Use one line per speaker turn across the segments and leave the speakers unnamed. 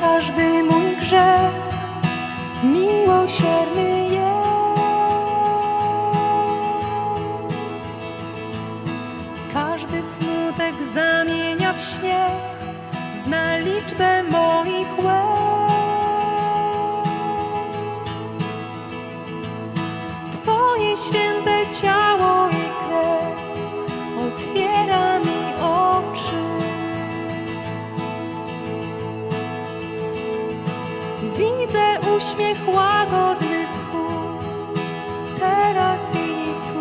każdy mój grzech miłosierny jest. Każdy smutek zamienia w śmiech, zna liczbę moich łez. Twoje święte ciało i Widzę uśmiech łagodny Twój, teraz i tu.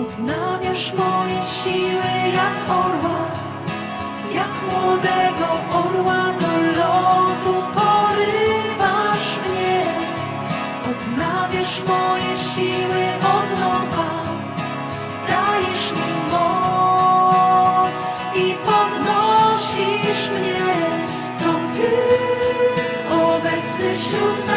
Odnawiasz moje siły jak orła, jak młodego orła do lotu porywasz mnie. Odnawiasz moje siły od nowa, podnosisz mnie. To Ty obecny wśród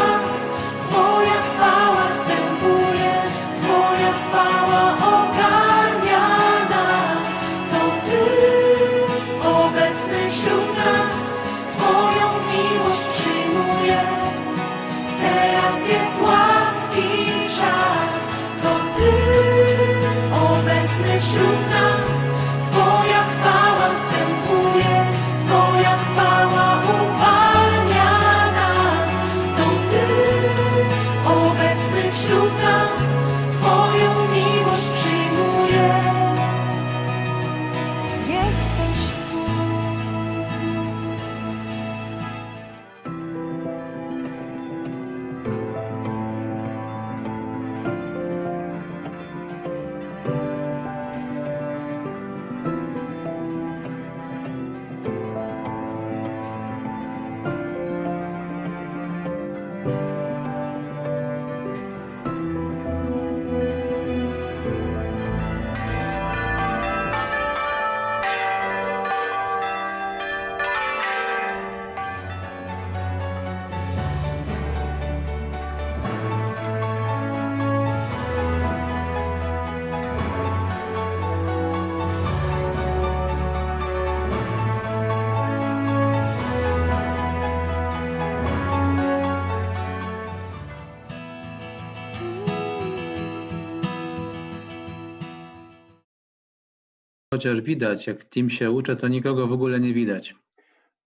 Chociaż widać, jak Tim się uczy, to nikogo w ogóle nie widać.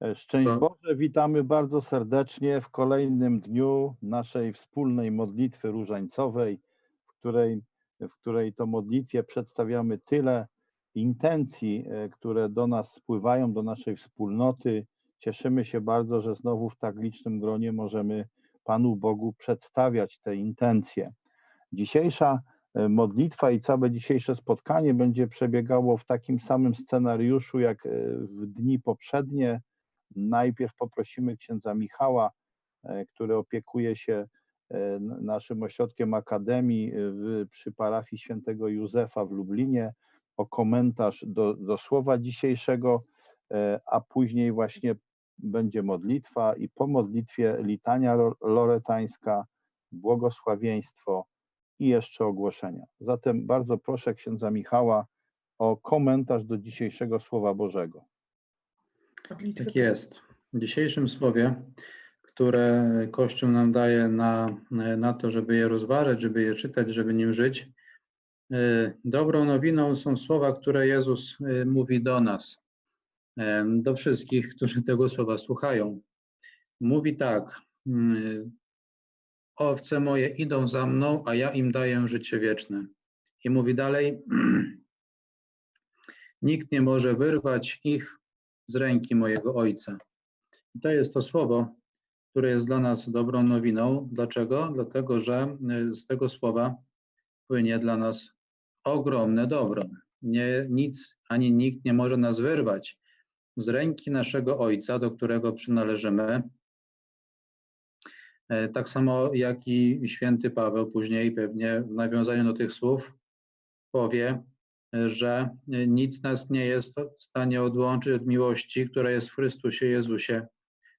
E, Szczęść
To-
Boże, witamy bardzo serdecznie w kolejnym dniu naszej wspólnej modlitwy różańcowej, w której, w której to modlitwie przedstawiamy tyle intencji, e, które do nas spływają, do naszej wspólnoty. Cieszymy się bardzo, że znowu w tak licznym gronie możemy Panu Bogu przedstawiać te intencje. Dzisiejsza modlitwa i całe dzisiejsze spotkanie będzie przebiegało w takim samym scenariuszu jak e, w dni poprzednie. Najpierw poprosimy księdza Michała, e, który opiekuje się e, naszym ośrodkiem akademii e, w, przy parafii świętego Józefa w Lublinie, o komentarz do, do słowa dzisiejszego, e, a później właśnie będzie modlitwa i po modlitwie litania loretańska, błogosławieństwo i jeszcze ogłoszenia. Zatem bardzo proszę księdza Michała o komentarz do dzisiejszego Słowa Bożego.
Tak jest. W dzisiejszym słowie, które Kościół nam daje na, na to, żeby je rozważać, żeby je czytać, żeby nim żyć, y, dobrą nowiną są słowa, które Jezus y, mówi do nas, em, do wszystkich, którzy tego słowa słuchają. Mówi tak, y, owce moje idą za mną, a ja im daję życie wieczne. I mówi dalej, nikt nie może wyrwać ich z ręki mojego Ojca. I to jest to słowo, które jest dla nas dobrą nowiną. Dlaczego? Dlatego, że y, z tego słowa płynie dla nas ogromne dobro. Nie, nic ani nikt nie może nas wyrwać z ręki naszego Ojca, do którego przynależymy. E, Tak samo jak i święty Paweł później pewnie w nawiązaniu do tych słów powie, że nic nas nie jest w stanie odłączyć od miłości, która jest w Chrystusie Jezusie,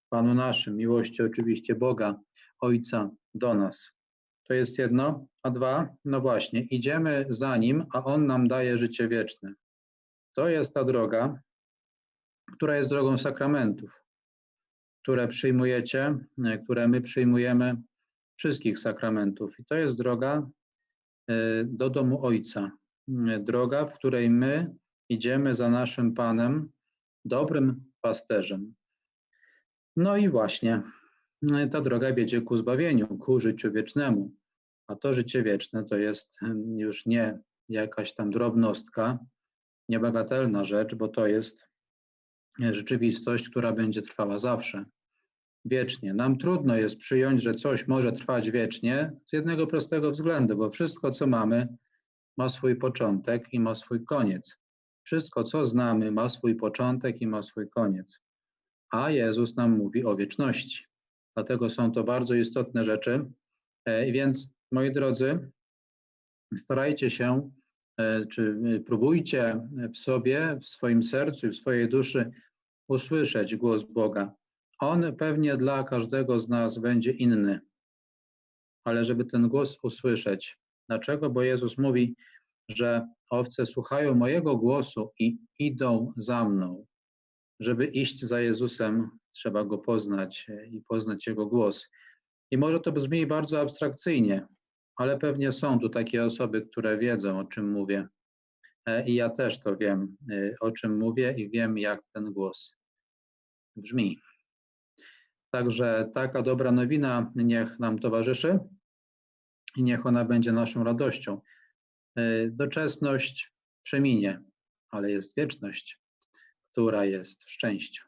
Panu naszym. Miłości oczywiście Boga, Ojca do nas. To jest jedno. A dwa, no właśnie, idziemy za Nim, a On nam daje życie wieczne. To jest ta droga, która jest drogą sakramentów, które przyjmujecie, e, które my przyjmujemy, wszystkich sakramentów. I to jest droga e, do domu Ojca. E, Droga, w której my idziemy za naszym Panem, dobrym pasterzem. No i właśnie ta droga wiedzie ku zbawieniu, ku życiu wiecznemu. A to życie wieczne to jest już nie jakaś tam drobnostka, niebagatelna rzecz, bo to jest rzeczywistość, która będzie trwała zawsze, wiecznie. Nam trudno jest przyjąć, że coś może trwać wiecznie z jednego prostego względu, bo wszystko, co mamy, ma swój początek i ma swój koniec. Wszystko, co znamy, ma swój początek i ma swój koniec. A Jezus nam mówi o wieczności. Dlatego są to bardzo istotne rzeczy. E, Więc, moi drodzy, starajcie się, e, czy y, próbujcie w sobie, w swoim sercu i w swojej duszy usłyszeć głos Boga. On pewnie dla każdego z nas będzie inny, ale żeby ten głos usłyszeć. Dlaczego? Bo Jezus mówi, że owce słuchają mojego głosu i idą za mną. Żeby iść za Jezusem, trzeba go poznać e, i poznać jego głos. I może to brzmi bardzo abstrakcyjnie, ale pewnie są tu takie osoby, które wiedzą, o czym mówię. E, I ja też to wiem, e, o czym mówię i wiem, jak ten głos brzmi. Także taka dobra nowina niech nam towarzyszy i niech ona będzie naszą radością. E, Doczesność przeminie, ale jest wieczność, która jest w szczęściu.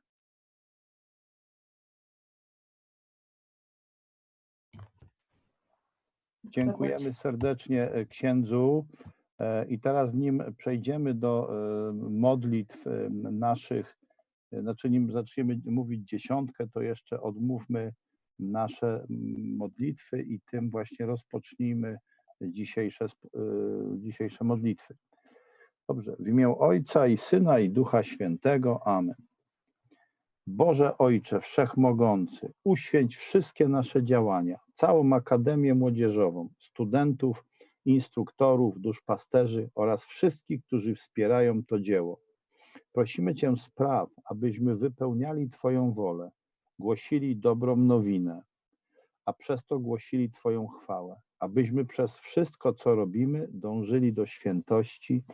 Dziękujemy serdecznie e, księdzu. E, I teraz nim przejdziemy do modlitw naszych, znaczy nim zaczniemy mówić dziesiątkę, to jeszcze odmówmy nasze mm, modlitwy i tym właśnie rozpocznijmy dzisiejsze, e, dzisiejsze modlitwy. Dobrze, w imię Ojca i Syna i Ducha Świętego. Amen. Boże Ojcze Wszechmogący, uświęć wszystkie nasze działania, całą Akademię Młodzieżową, studentów, instruktorów, duszpasterzy oraz wszystkich, którzy wspierają to dzieło. Prosimy Cię spraw, abyśmy wypełniali Twoją wolę, głosili dobrą nowinę, a przez to głosili Twoją chwałę, abyśmy przez wszystko, co robimy, dążyli do świętości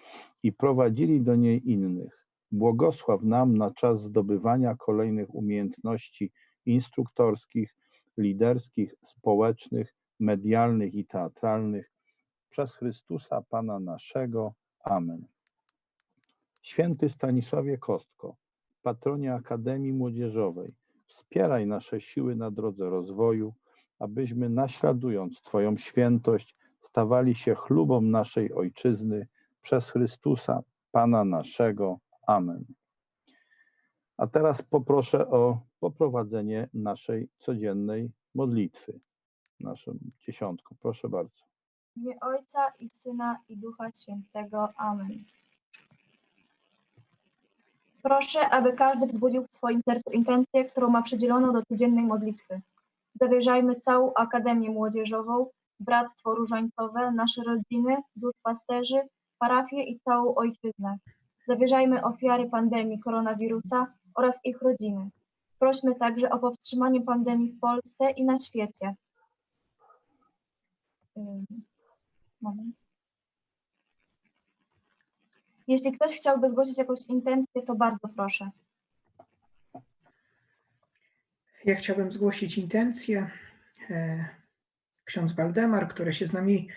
i prowadzili do niej innych. Błogosław nam na czas zdobywania kolejnych umiejętności instruktorskich, liderskich, społecznych, medialnych i teatralnych przez Chrystusa Pana naszego. Amen. Święty Stanisławie Kostko, patronie Akademii Młodzieżowej, wspieraj nasze siły na drodze rozwoju, abyśmy naśladując Twoją świętość stawali się chlubą naszej Ojczyzny przez Chrystusa Pana naszego. Amen. A teraz poproszę o poprowadzenie naszej codziennej modlitwy, naszą dziesiątką. Proszę bardzo.
W imię Ojca i Syna i Ducha Świętego. Amen. Proszę, aby każdy wzbudził w swoim sercu intencję, którą ma przydzieloną do codziennej modlitwy. Zawierzajmy całą Akademię Młodzieżową, Bractwo Różańcowe, nasze rodziny, duszpasterzy, parafie i całą Ojczyznę. Zawierzajmy ofiary pandemii koronawirusa oraz ich rodziny. Prośmy także o powstrzymanie pandemii w Polsce i na świecie. Moment. Jeśli ktoś chciałby zgłosić jakąś intencję, to bardzo proszę.
Ja chciałbym zgłosić intencję. e, Ksiądz Waldemar, który się z nami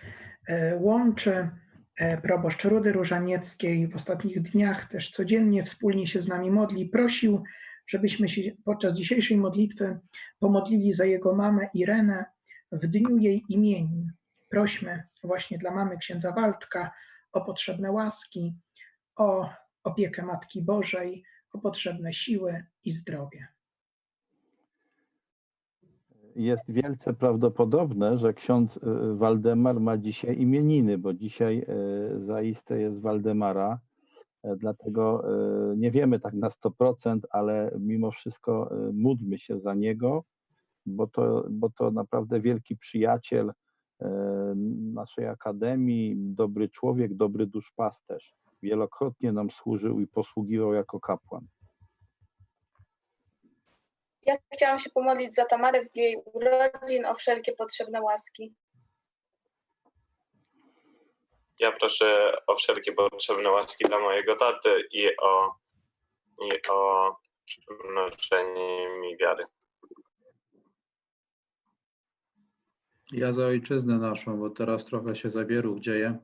e, łączy, e, proboszcz Rudy Różanieckiej w ostatnich dniach też codziennie wspólnie się z nami modli, prosił, żebyśmy się podczas dzisiejszej modlitwy pomodlili za jego mamę Irenę w dniu jej imienin. Prośmy właśnie dla mamy księdza Waldka o potrzebne łaski, o opiekę Matki Bożej, o potrzebne siły i zdrowie.
Jest wielce prawdopodobne, że ksiądz y, Waldemar ma dzisiaj imieniny, bo dzisiaj y, zaiste jest Waldemara. E, Dlatego y, nie wiemy tak na 100%, ale mimo wszystko y, módlmy się za niego, bo to, bo to naprawdę wielki przyjaciel naszej akademii, dobry człowiek, dobry duszpasterz. Wielokrotnie nam służył i posługiwał jako kapłan.
Ja chciałam się pomodlić za Tamarę w jej urodzin o wszelkie potrzebne łaski.
Ja proszę o wszelkie potrzebne łaski dla mojego taty i o, i o przymnożenie mi wiary.
Ja za ojczyznę naszą, bo teraz trochę się zawieruch dzieje,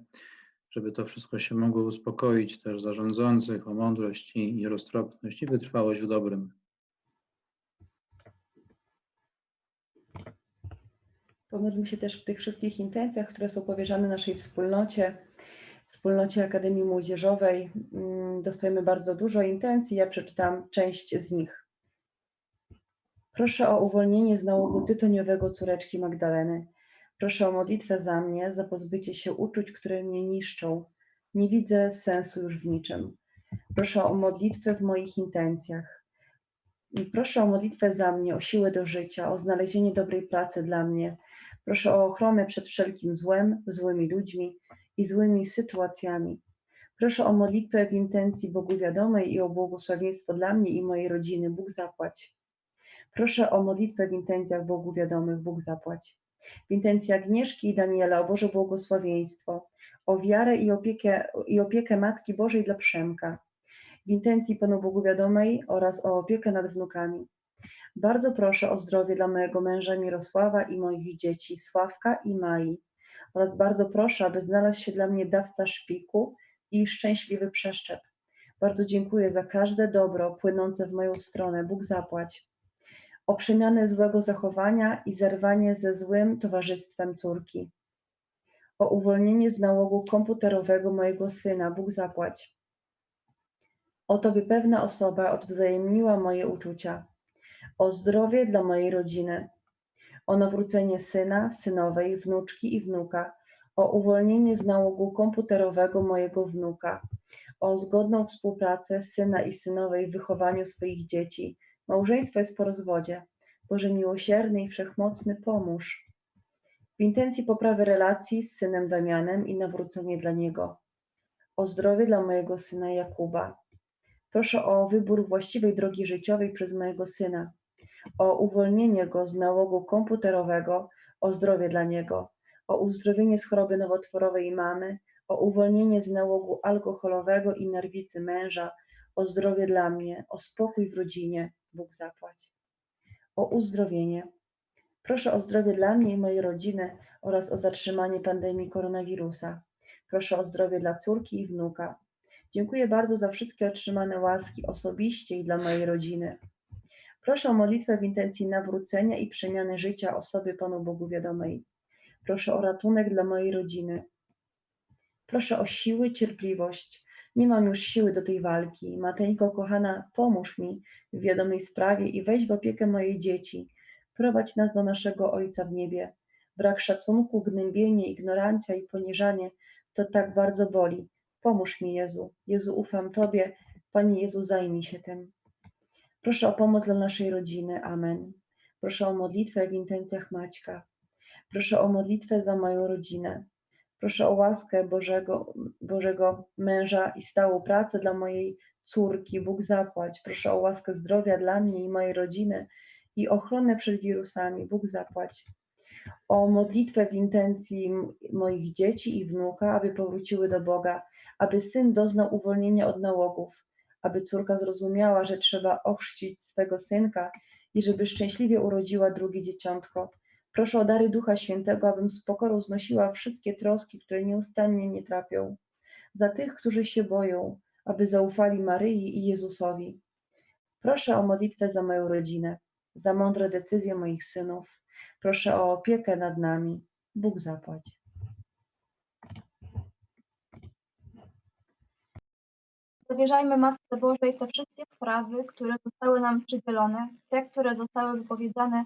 żeby to wszystko się mogło uspokoić, też za rządzących, o mądrość i, i roztropność i wytrwałość w dobrym.
Pomódlmy się też w tych wszystkich intencjach, które są powierzane naszej wspólnocie, wspólnocie Akademii Młodzieżowej. Mm, Dostajemy bardzo dużo intencji, ja przeczytam część z nich. Proszę o uwolnienie z nałogu tytoniowego córeczki Magdaleny. Proszę o modlitwę za mnie, za pozbycie się uczuć, które mnie niszczą. Nie widzę sensu już w niczym. Proszę o modlitwę w moich intencjach. Proszę o modlitwę za mnie, o siłę do życia, o znalezienie dobrej pracy dla mnie, Proszę o ochronę przed wszelkim złem, złymi ludźmi i złymi sytuacjami. Proszę o modlitwę w intencji Bogu wiadomej i o błogosławieństwo dla mnie i mojej rodziny. Bóg zapłać. Proszę o modlitwę w intencjach Bogu wiadomych. Bóg zapłać. W intencji Agnieszki i Daniela o Boże błogosławieństwo, o wiarę i opiekę, i opiekę Matki Bożej dla Przemka. W intencji Panu Bogu wiadomej oraz o opiekę nad wnukami. Bardzo proszę o zdrowie dla mojego męża Mirosława i moich dzieci Sławka i Mai. Oraz bardzo proszę, aby znalazł się dla mnie dawca szpiku i szczęśliwy przeszczep. Bardzo dziękuję za każde dobro płynące w moją stronę. Bóg zapłać. O przemianę złego zachowania i zerwanie ze złym towarzystwem córki. O uwolnienie z nałogu komputerowego mojego syna. Bóg zapłać. O to, by pewna osoba odwzajemniła moje uczucia o zdrowie dla mojej rodziny, o nawrócenie syna, synowej, wnuczki i wnuka, o uwolnienie z nałogu komputerowego mojego wnuka, o zgodną współpracę syna i synowej w wychowaniu swoich dzieci. Małżeństwo jest po rozwodzie. Boże miłosierny i wszechmocny, pomóż. W intencji poprawy relacji z synem Damianem i nawrócenie dla niego. O zdrowie dla mojego syna Jakuba. Proszę o wybór właściwej drogi życiowej przez mojego syna, o uwolnienie go z nałogu komputerowego, o zdrowie dla niego, o uzdrowienie z choroby nowotworowej mamy, o uwolnienie z nałogu alkoholowego i nerwicy męża, o zdrowie dla mnie, o spokój w rodzinie, Bóg zapłać. O uzdrowienie. Proszę o zdrowie dla mnie i mojej rodziny oraz o zatrzymanie pandemii koronawirusa. Proszę o zdrowie dla córki i wnuka. Dziękuję bardzo za wszystkie otrzymane łaski osobiście i dla mojej rodziny. Proszę o modlitwę w intencji nawrócenia i przemiany życia osoby Panu Bogu wiadomej. Proszę o ratunek dla mojej rodziny. Proszę o siły, cierpliwość. Nie mam już siły do tej walki. Mateńko kochana, pomóż mi w wiadomej sprawie i weź w opiekę moje dzieci. Prowadź nas do naszego Ojca w niebie. Brak szacunku, gnębienie, ignorancja i poniżanie to tak bardzo boli. Pomóż mi, Jezu. Jezu, ufam Tobie. Panie Jezu, zajmij się tym. Proszę o pomoc dla naszej rodziny. Amen. Proszę o modlitwę w intencjach Maćka. Proszę o modlitwę za moją rodzinę. Proszę o łaskę Bożego, Bożego męża i stałą pracę dla mojej córki. Bóg zapłać. Proszę o łaskę zdrowia dla mnie i mojej rodziny i ochronę przed wirusami. Bóg zapłać. O modlitwę w intencji moich dzieci i wnuka, aby powróciły do Boga, aby syn doznał uwolnienia od nałogów, aby córka zrozumiała, że trzeba ochrzcić swego synka i żeby szczęśliwie urodziła drugie dzieciątko. Proszę o dary Ducha Świętego, abym z pokorą znosiła wszystkie troski, które nieustannie mnie trapią. Za tych, którzy się boją, aby zaufali Maryi i Jezusowi. Proszę o modlitwę za moją rodzinę, za mądre decyzje moich synów. Proszę o opiekę nad nami. Bóg zapłać.
Zawierzajmy Matce Bożej te wszystkie sprawy, które zostały nam przydzielone, te, które zostały wypowiedziane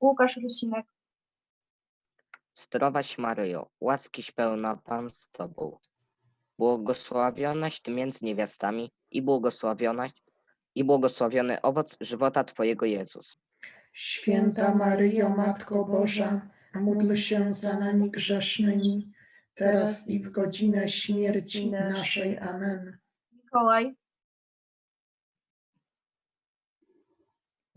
Łukasz Rusinek,
Zdrowaś Maryjo, łaskiś pełna Pan z Tobą. Błogosławionaś Ty między niewiastami i błogosławionaś i błogosławiony owoc żywota Twojego Jezus.
Święta Maryjo, Matko Boża, módl się za nami grzesznymi, teraz i w godzinę śmierci naszej. Amen.
Mikołaj,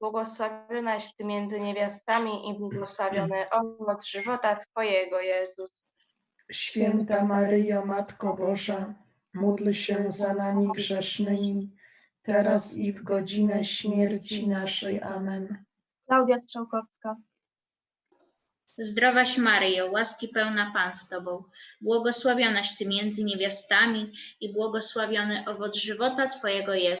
błogosławionaś Ty między niewiastami i błogosławiony owoc żywota Twojego Jezus.
Święta Maryjo, Matko Boża, módl się za nami grzesznymi, teraz i w godzinę śmierci naszej. Amen.
Klaudia Strzałkowska,
Zdrowaś Maryjo, łaski pełna Pan z Tobą, błogosławionaś Ty między niewiastami i błogosławiony owoc żywota Twojego jest.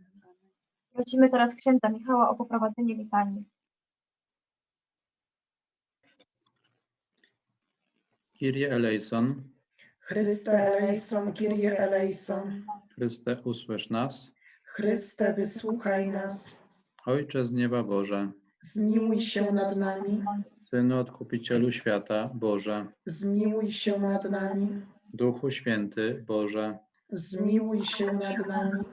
Prosimy teraz księdza Michała o poprowadzenie litanii.
Kyrie eleison,
Chryste eleison, Kyrie eleison,
Chryste usłysz nas.
Chryste wysłuchaj nas,
Ojcze z nieba Boże,
zmiłuj się nad nami,
Synu Odkupicielu świata, Boże,
zmiłuj się nad nami,
Duchu Święty, Boże,
zmiłuj się nad nami,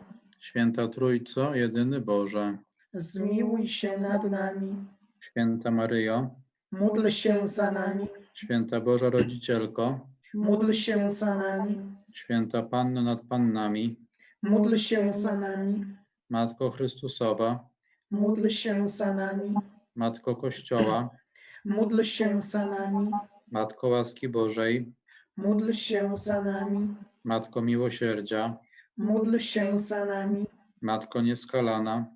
Święta Trójco, jedyny Boże,
zmiłuj się nad nami,
Święta Maryjo,
módl się za nami,
Święta Boża Rodzicielko,
módl się za nami,
Święta Panno nad Pannami,
módl się za nami,
Matko Chrystusowa,
módl się za nami,
Matko Kościoła,
módl się za nami,
Matko łaski Bożej,
módl się za nami,
Matko miłosierdzia,
módl się za nami,
Matko nieskalana,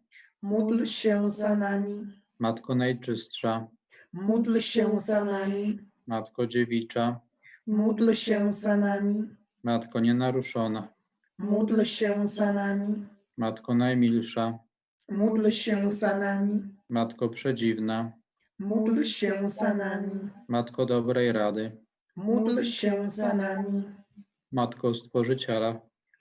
módl się za nami,
Matko najczystsza,
módl się za nami,
Matko dziewicza,
módl się za nami,
Matko nienaruszona,
módl się za nami,
Matko najmilsza,
módl się za nami,
Matko przedziwna,
módl się za nami,
Matko dobrej rady,
módl się za nami,
Matko Stworzyciela,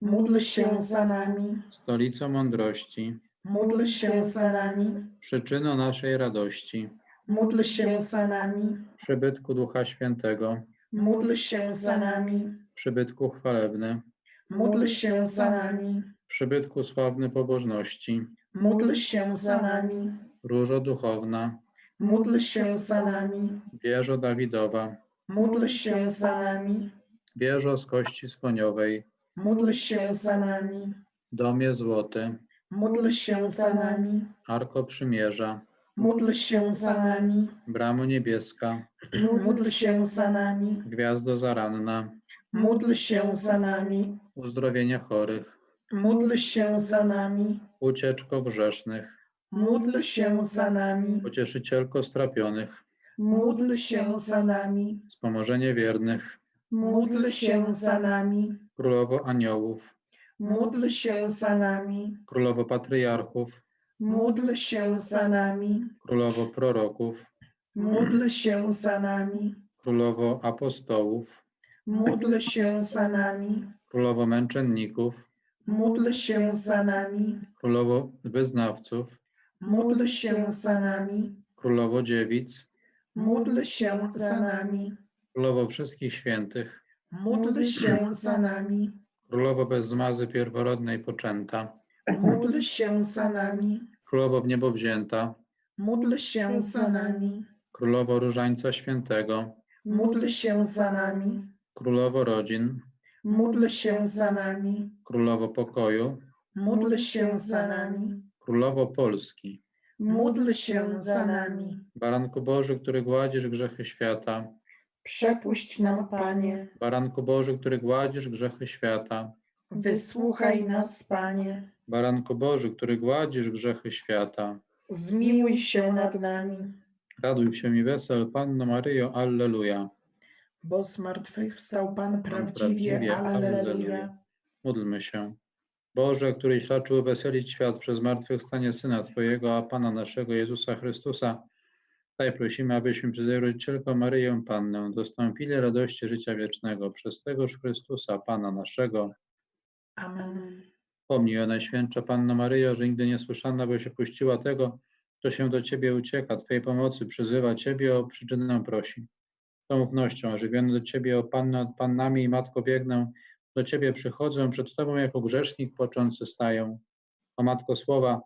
módl się za nami,
stolico mądrości,
módl się za nami,
przyczyno naszej radości,
módl się za nami,
przybytku Ducha Świętego,
módl się za nami,
przybytku chwalebny,
módl się za nami,
przybytku sławny pobożności,
módl się za nami,
różo duchowna,
módl się za nami,
wieżo Dawidowa,
módl się za nami,
wieżo z kości słoniowej,
módl się za nami,
domie złoty,
módl się za nami,
arko przymierza,
módl się za nami,
bramo niebieska,
módl się za nami,
gwiazdo zaranna,
módl się za nami,
uzdrowienie chorych,
módl się za nami,
ucieczko grzesznych,
módl się za nami,
pocieszycielko strapionych,
módl się za nami,
wspomożenie wiernych,
módl się za nami,
królowo aniołów,
módl się za nami,
królowo patriarchów,
módl się za nami,
królowo proroków,
módl się za nami,
królowo apostołów,
módl się za nami,
królowo męczenników,
módl się za nami,
królowo wyznawców,
módl się za nami,
królowo dziewic,
módl się za nami,
królowo wszystkich świętych,
módl się za nami,
królowo bez zmazy pierworodnej poczęta,
módl się za nami,
królowo w niebo wzięta,
módl się za nami,
królowo różańca świętego,
módl się za nami,
królowo rodzin,
módl się za nami,
królowo pokoju,
módl się za nami,
królowo Polski,
módl się za nami.
baranku Boży, który gładzisz grzechy świata,
Przepuść nam, Panie,
baranku Boży, który gładzisz grzechy świata,
wysłuchaj nas, Panie,
baranku Boży, który gładzisz grzechy świata,
zmiłuj się nad nami,
raduj się i wesel, Panno Maryjo, Alleluja.
bo zmartwychwstał Pan
prawdziwie,
prawdziwie,
alleluja.
Alleluja.
Módlmy się. Boże, któryś raczył weselić świat przez zmartwychwstanie Syna Twojego, a Pana naszego Jezusa Chrystusa, daj prosimy, abyśmy przez Jej rodzicielkę Maryję Pannę dostąpili radości życia wiecznego przez tegoż Chrystusa, Pana naszego.
Amen.
Pomnij o Najświętsza Panno Maryjo, że nigdy nie słyszana, by się puściła tego, kto się do Ciebie ucieka, Twojej pomocy przyzywa Ciebie, o przyczynę prosi. Z tą ufnością, żywiony do Ciebie, o Panno nad Pannami i Matko biegnę, do Ciebie przychodzę, przed Tobą jako grzesznik poczący staję. O Matko Słowa,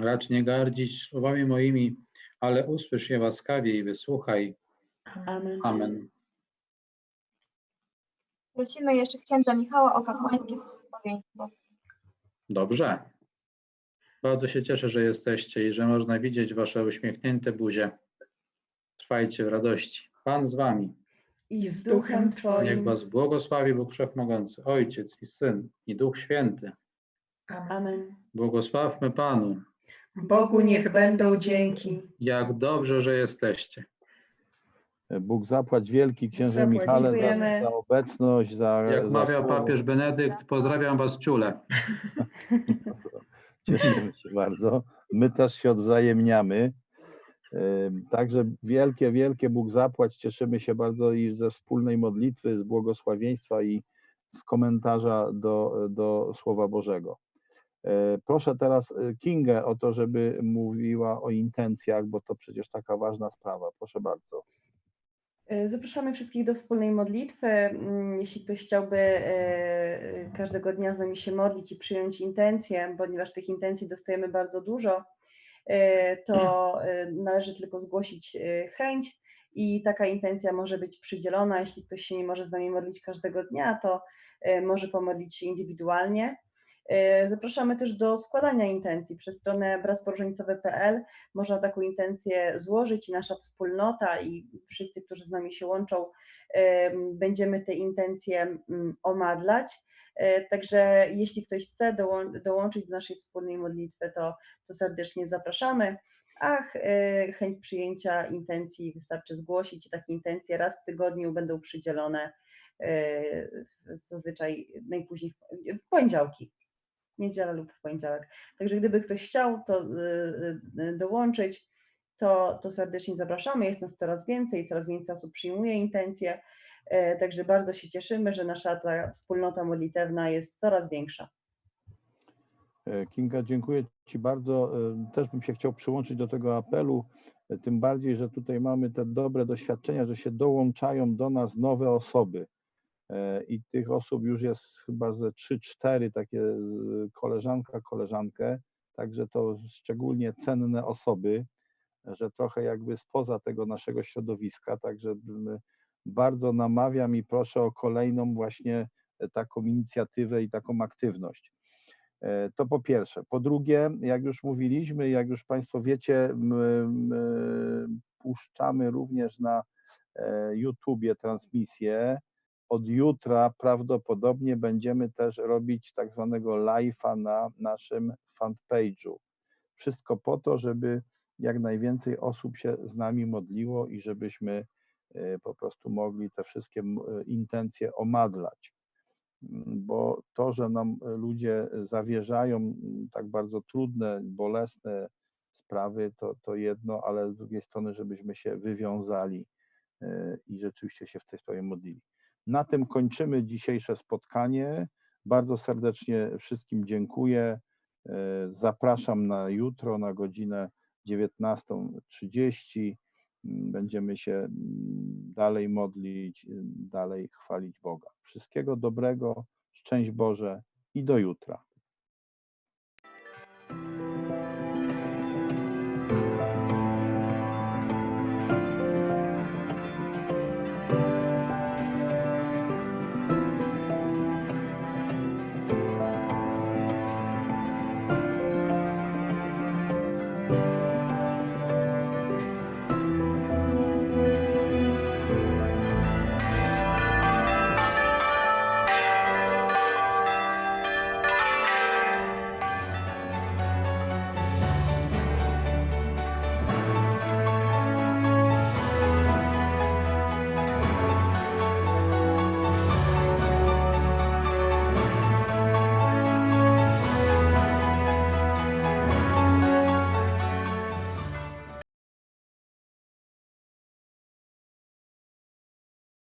racz nie gardzić słowami moimi, ale usłysz je łaskawie i wysłuchaj.
Amen.
Amen.
Prosimy jeszcze księdza Michała o kapłańskie błogosławieństwo.
Dobrze. Bardzo się cieszę, że jesteście i że można widzieć Wasze uśmiechnięte buzie. Trwajcie w radości. Pan z Wami.
I z duchem
Niech
Twoim.
Was błogosławi Bóg Wszechmogący, Ojciec i Syn i Duch Święty.
Amen.
Błogosławmy Panu.
Bogu niech będą dzięki.
Jak dobrze, że jesteście.
Bóg zapłać wielki księże
Zapłać.
Michale za,
Dziękujemy.
za obecność, za
Jak
za słowo.
papież Benedykt, pozdrawiam Was czule.
Cieszymy się bardzo. My też się odwzajemniamy. Ym, Także wielkie, wielkie Bóg zapłać. Cieszymy się bardzo i ze wspólnej modlitwy, z błogosławieństwa i z komentarza do, do Słowa Bożego. E, Proszę teraz e, Kingę o to, żeby mówiła o intencjach, bo to przecież taka ważna sprawa. Proszę bardzo.
E, Zapraszamy wszystkich do wspólnej modlitwy. Mm, Jeśli ktoś chciałby każdego dnia z nami się modlić i przyjąć intencje, ponieważ tych intencji dostajemy bardzo dużo, to należy tylko zgłosić chęć i taka intencja może być przydzielona. Jeśli ktoś się nie może z nami modlić każdego dnia, to może pomodlić się indywidualnie. E, Zapraszamy też do składania intencji przez stronę bratstworóżanicowe.pl można taką intencję złożyć i nasza wspólnota i wszyscy, którzy z nami się łączą, em, będziemy te intencje mm, omadlać. E, Także jeśli ktoś chce dołą- dołączyć do naszej wspólnej modlitwy, to, to serdecznie zapraszamy. Ach, e, chęć przyjęcia intencji wystarczy zgłosić i takie intencje raz w tygodniu będą przydzielone e, zazwyczaj najpóźniej w poniedziałki niedzielę lub w poniedziałek. Także gdyby ktoś chciał to y, y, dołączyć, to, to serdecznie zapraszamy. Jest nas coraz więcej, coraz więcej osób przyjmuje intencje. Także bardzo się cieszymy, że nasza ta wspólnota modlitewna jest coraz większa.
E, Kinga, dziękuję Ci bardzo. E, Też bym się chciał przyłączyć do tego apelu, e, tym bardziej, że tutaj mamy te dobre doświadczenia, że się dołączają do nas nowe osoby. E, I tych osób już jest chyba ze 3-4 takie koleżanka, koleżankę, także to szczególnie cenne osoby, że trochę jakby spoza tego naszego środowiska, także bardzo namawiam i proszę o kolejną właśnie e, taką inicjatywę i taką aktywność. E, To po pierwsze. Po drugie, jak już mówiliśmy, jak już Państwo wiecie, puszczamy również na YouTubie transmisję. Od jutra prawdopodobnie będziemy też robić tak zwanego live'a na naszym fanpage'u. Wszystko po to, żeby jak najwięcej osób się z nami modliło i żebyśmy e, po prostu mogli te wszystkie e, intencje omadlać bo to, że nam ludzie zawierzają tak bardzo trudne, bolesne sprawy, to, to jedno, ale z drugiej strony, żebyśmy się wywiązali e, i rzeczywiście się w tej sprawie modlili. Na tym kończymy dzisiejsze spotkanie. Bardzo serdecznie wszystkim dziękuję. E, Zapraszam na jutro na godzinę 19.30. Mm, Będziemy się mm, dalej modlić, y, dalej chwalić Boga. Wszystkiego dobrego, szczęść Boże i do jutra.